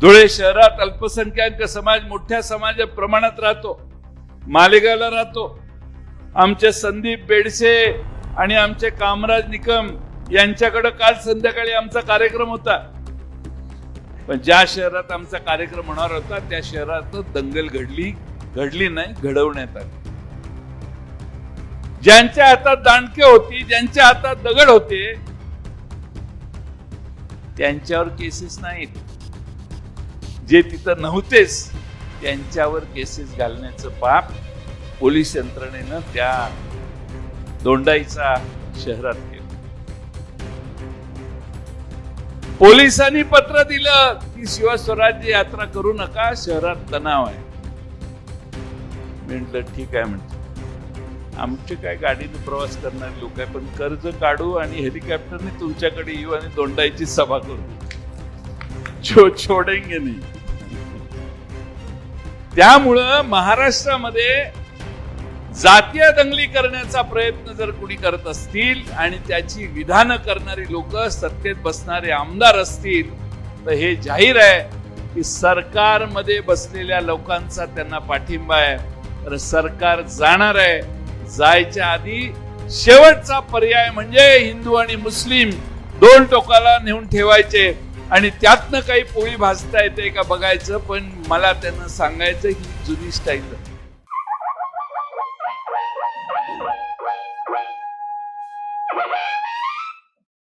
धुळे शहरात अल्पसंख्याक समाज मोठ्या समाज प्रमाणात राहतो. मालेगावला राहतो. आमचे संदीप बेडसे आणि आमचे कामराज निकम यांच्याकडं काल संध्याकाळी आमचा कार्यक्रम होता. पण ज्या शहरात आमचा कार्यक्रम होणार होता त्या शहरात दंगल घडली घडली नाही घडवण्यात आली. ज्यांच्या हातात दांडके होती ज्यांच्या हातात दगड होते त्यांच्यावर केसेस नाहीत. जे तिथं नव्हतेच त्यांच्यावर केसेस घालण्याचं पाप पोलीस यंत्रणेनं त्या दोंडाईचा शहरात केलं. पोलिसांनी पत्र दिलं की शिवस्वराज्य यात्रा करू नका शहरात तणाव आहे. म्हटलं ठीक आहे म्हणते आमचे काय गाडीने प्रवास करणारे लोक आहे पण कर्ज काढू आणि हेलिकॉप्टरने तुमच्याकडे येऊ आणि दोंडाईची सभा करू. छो छोडेंगे नाही. त्यामुळं महाराष्ट्रामध्ये जातीय दंगली करण्याचा प्रयत्न जर कुणी करत असतील आणि त्याची विधानं करणारी लोक सत्तेत बसणारे आमदार असतील तर हे जाहीर आहे की सरकारमध्ये बसलेल्या लोकांचा त्यांना पाठिंबा आहे. तर सरकार जाणार आहे. जायच्या आधी शेवटचा पर्याय म्हणजे हिंदू आणि मुस्लिम दोन टोकाला नेऊन ठेवायचे. आणि त्यातनं काही पोळी भाजता येते का बघायचं पण मला त्यांना सांगायचं ही जुनी स्टाईल. आहे